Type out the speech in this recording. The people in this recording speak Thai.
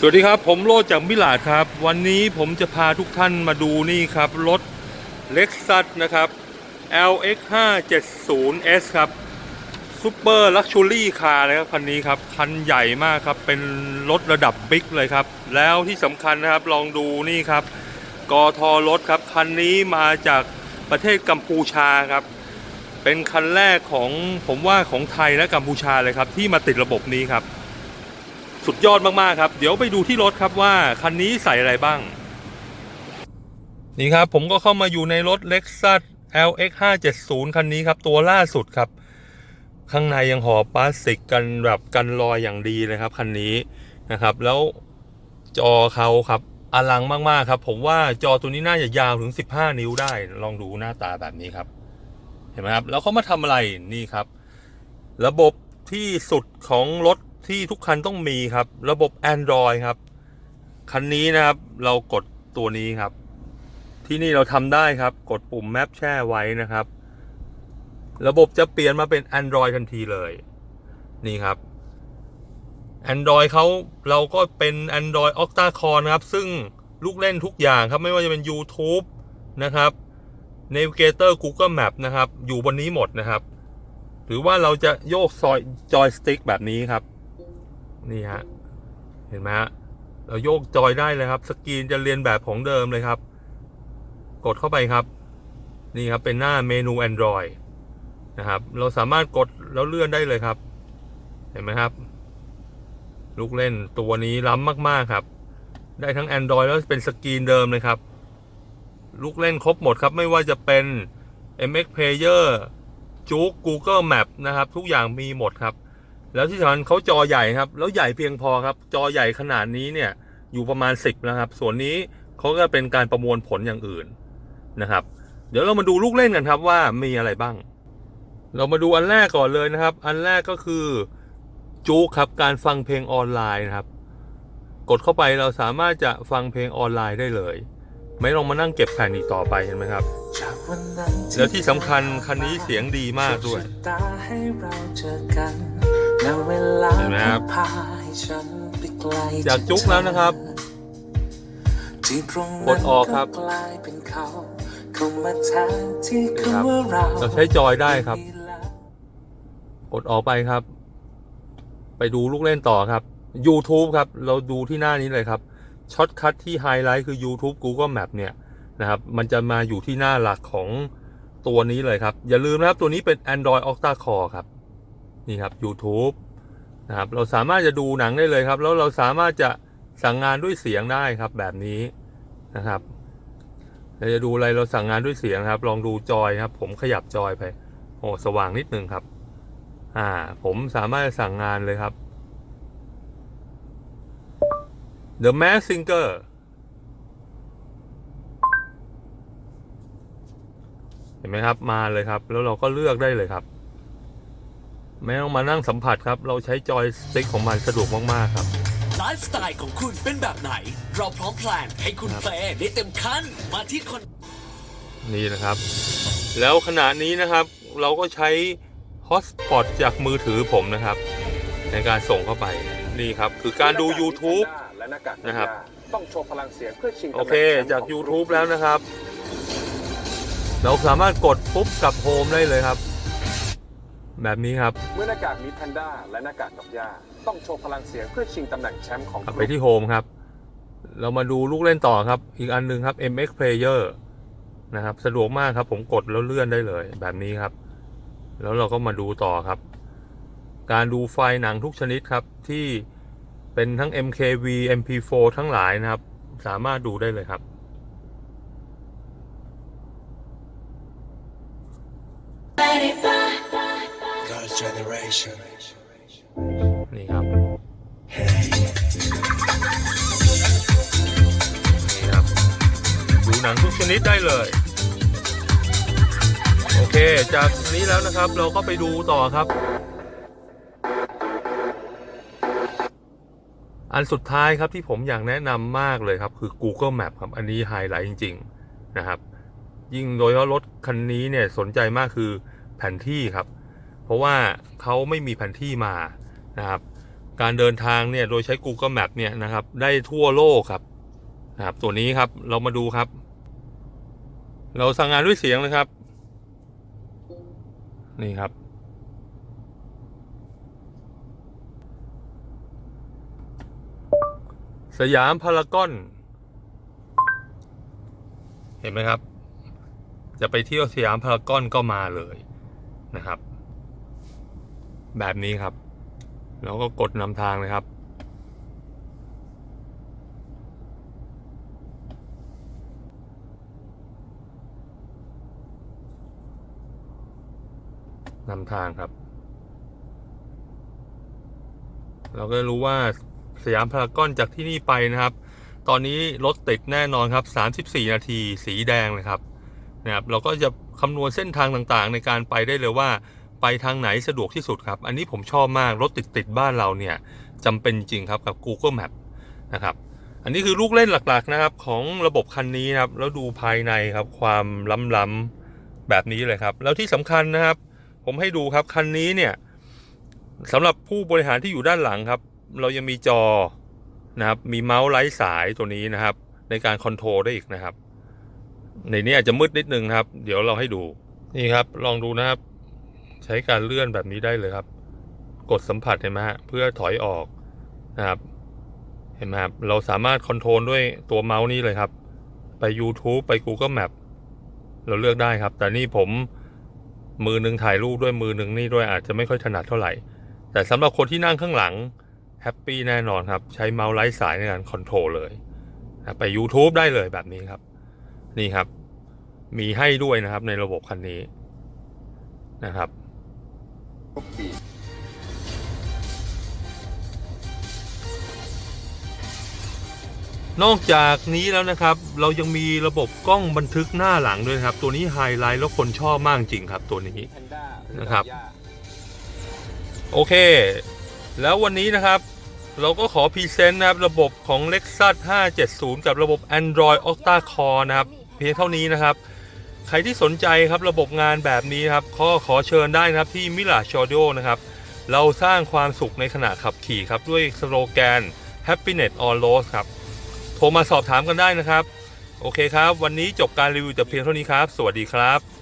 สวัสดีครับ ผมโรจน์จากมิลาดครับ วันนี้ผมจะพาทุกท่านมาดูนี่ครับ รถ Lexus นะครับ LX 5 7 0 S ครับซูเปอร์ลักชัวรี่คาร์นะครับคันนี้ครับ คันใหญ่มากครับ เป็นรถระดับบิ๊กเลยครับ แล้วที่สำคัญนะครับลองดูนี่ครับกอทอรถครับ คันนี้มาจากประเทศกัมพูชาครับ เป็นคันแรกของผมว่าของไทยและกัมพูชาเลยครับ ที่มาติดระบบนี้ครับ สุดยอดมากๆครับ เดี๋ยวไปดูที่รถครับว่าคันนี้ใส่อะไรบ้าง นี่ครับผมก็เข้ามาอยู่ในรถ Lexus LX 570คันนี้ครับตัวล่าสุดครับ ข้างในยังห่อพลาสติกกันแบบกันรอยอย่างดีเลยครับคันนี้นะครับ แล้วจอเขาครับอลังมากๆครับ ผมว่าจอตัวนี้น่าจะยาวถึง 15 นิ้วได้ ลองดูหน้าตาแบบนี้ครับ เห็นไหมครับ แล้วเขามาทำอะไรนี่ครับ ระบบที่สุดของรถ ที่ทุกคันต้องมีครับ ระบบ Android ครับ คันนี้นะครับเรากดตัวนี้ครับ ที่นี่เราทำได้ครับ กดปุ่มแมปแช่ไว้นะครับ ระบบจะเปลี่ยนมาเป็น Android ทันทีเลย นี่ครับ Android เขาเราก็เป็น Android Octa Core นะครับ ซึ่งลูกเล่นทุกอย่างครับ ไม่ว่าจะเป็น YouTube นะครับ Navigator Google Map นะครับ อยู่บนนี้หมดนะครับ หรือว่าเราจะโยกซอยจอยสติ๊กแบบนี้ครับ นี่ฮะ เห็นไหมฮะเราโยกจอยได้เลยครับ สกรีนจะเรียนแบบของเดิมเลยครับ กดเข้าไปครับ นี่ครับเป็นหน้าเมนู Android นะครับ เราสามารถกดแล้วเลื่อนได้เลยครับ เห็นไหมครับ ลูกเล่นตัวนี้ล้ำมากๆครับ ได้ทั้ง Android แล้วเป็นสกรีนเดิมเลยครับ ลูกเล่นครบหมดครับ ไม่ว่าจะเป็น MX Player จุก Google Map นะครับ ทุกอย่างมีหมดครับ แล้วที่สำคัญเขาจอใหญ่ครับ แล้วใหญ่เพียงพอครับ จอใหญ่ขนาดนี้เนี่ยอยู่ประมาณ 10นะครับ ส่วนนี้เขาก็เป็นการประมวลผลอย่างอื่นนะครับ เดี๋ยวเรามาดูลูกเล่นกันครับว่ามีอะไรบ้าง เรามาดูอันแรกก่อนเลยนะครับ อันแรกก็คือจูครับการฟังเพลงออนไลน์นะครับ กดเข้าไปเราสามารถจะฟังเพลงออนไลน์ได้เลย ไม่ต้องมานั่งเก็บแผ่นอีกต่อไปเห็นไหมครับ แล้วที่สำคัญคันนี้เสียงดีมากด้วย เห็นไหมครับจากจุกแล้วนะครับกดออกครับครับ เราใช้จอยได้ครับ กดออกไปครับ ไปดูลูกเล่นต่อครับ YouTube ครับ เราดูที่หน้านี้เลยครับช็อตคัทที่ไฮไลท์คือ YouTube Google Map เนี่ยนะครับ มันจะมาอยู่ที่หน้าหลักของตัวนี้เลยครับ อย่าลืมนะครับ ตัวนี้เป็น Android Octa Core ครับ นี่ครับ YouTube นะครับเราสามารถจะดูหนังได้เลยครับ แล้วเราสามารถจะสั่งงานด้วยเสียงได้ครับแบบนี้นะครับเราจะดูอะไรเราสั่งงานด้วยเสียงครับ ลองดูจอยครับ ผมขยับจอยไปโอ้สว่างนิดนึงครับ อ่า ผมสามารถสั่งงานเลยครับ The Mask Singer เห็นไหมครับมาเลยครับ แล้วเราก็เลือกได้เลยครับ ไม่ต้องมานั่งสัมผัสครับ เราใช้จอยสติ๊กของมันสะดวกมาก ๆ ครับ ไลฟ์สไตล์ของคุณเป็นแบบไหน เราพร้อมแพลนให้คุณครับเพลย์ได้เต็มขั้นมาที่คอนนี่นะครับ แล้วขณะนี้นะครับ เราก็ใช้ฮอตสปอตจากมือถือผมนะครับ ในการส่งเข้าไปนี่ครับ คือการดู YouTube และหน้ากากนะครับ ต้องโชว์พลังเสียงเพื่อชิงตำแหโอน่งเคแชมป์จากของ YouTube แล้วนะครับ เราสามารถกดปุ๊บกับโฮมได้เลยครับ แบบนี้ครับ เมื่อหน้ากากมีแพนด้าและหน้ากากดอกหญ้าต้องโชว์พลังเสียงเพื่อชิงตำแหน่งแชมป์ของกลับกไปลุ่มที่โฮมครับ เรามาดูลูกเล่นต่อครับ อีกอันหนึงครับ MX Player นะครับ สะดวกมากครับ ผมกดแล้วเลื่อนได้เลย แบบนี้ครับ แล้วเราก็มาดูต่อครับ การดูไฟล์หนังทุกชนิดครับ ที่เป็นทั้ง MKV MP4 ทั้งหลายนะครับ สามารถดูได้เลยครับ Girls' generation. นี่ครับนี่ครับ ดูหนังทุกชนิดได้เลย โอเค จากนี้แล้วนะครับ เราก็ไปดูต่อครับ อันสุดท้ายครับที่ผมอยากแนะนำมากเลยครับ คือ Google Map ครับ อันนี้ไฮไลท์จริง ๆ นะครับ ยิ่งโดยเฉพาะรถคันนี้เนี่ยสนใจมากคือแผนที่ครับ เพราะว่าเขาไม่มีแผนที่มานะครับ การเดินทางเนี่ยโดยใช้ Google Map เนี่ยนะครับ ได้ทั่วโลกครับนะครับ ตัวนี้ครับเรามาดูครับ เราสั่งงานด้วยเสียงเลยครับ นี่ครับสยามพารากอน เห็นไหมครับ จะไปเที่ยวสยามพารากอนก็มาเลยนะครับ แบบนี้ครับ แล้วก็กดนำทางเลยครับ นำทางครับ เราก็รู้ว่าสยามพารากอนจากที่นี่ไปนะครับ ตอนนี้รถติดแน่นอนครับ 34 นาทีสีแดงเลยครับนะครับ เราก็จะคำนวณเส้นทางต่างๆ ในการไปได้เลยว่า ไปทางไหนสะดวกที่สุดครับ อันนี้ผมชอบมาก รถติดติดบ้านเราเนี่ยจำเป็นจริงครับกับ Google Map นะครับ อันนี้คือลูกเล่นหลักๆนะครับ ของระบบคันนี้นะครับ แล้วดูภายในครับความล้ำๆแบบนี้เลยครับ แล้วที่สำคัญนะครับ ผมให้ดูครับคันนี้เนี่ยสำหรับผู้บริหารที่อยู่ด้านหลังครับ เรายังมีจอนะครับมีเมาส์ไร้สายตัวนี้นะครับ ในการคอนโทรลได้อีกนะครับ ในนี้อาจจะมืดนิดนึงครับ เดี๋ยวเราให้ดูนี่ครับ ลองดูนะครับ ใช้การเลื่อนแบบนี้ได้เลยครับ กดสัมผัสเห็นไหมฮะเพื่อถอยออกนะครับเห็นไหมครับเราสามารถคอนโทรลด้วยตัวเมาส์นี้เลยครับ ไป YouTube ไป Google Map เราเลือกได้ครับ แต่นี่ผมมือหนึ่งถ่ายรูปด้วยมือหนึ่งนี่ด้วยอาจจะไม่ค่อยถนัดเท่าไหร่ แต่สำหรับคนที่นั่งข้างหลังแฮปปี้แน่นอนครับ ใช้เมาส์ไร้สายในการคอนโทรลเลยนะไป YouTube ได้เลยแบบนี้ครับ นี่ครับ มีให้ด้วยนะครับในระบบคันนี้นะครับ ปีนอกจากนี้แล้วนะครับ เรายังมีระบบกล้องบันทึกหน้าหลังด้วยนะครับ ตัวนี้ไฮไลท์แล้วคนชอบมากจริงครับ ตัวนี้แพนด้าหรือนะครับดอกหญ้าโอเค แล้ววันนี้นะครับ เราก็ขอพรีเซนต์นะครับ ระบบของ Lexus 570 กับระบบ Android Octa Core นะครับ เพียงเท่านี้นะครับ ใครที่สนใจครับระบบงานแบบนี้ครับก็ขอเชิญได้นะครับที่มิลาชอดิโอนะครับเราสร้างความสุขในขณะขับขี่ครับด้วยสโลแกน Happiness on Road ครับ โทรมาสอบถามกันได้นะครับ โอเคครับ วันนี้จบการรีวิวแต่เพียงเท่านี้ครับ สวัสดีครับ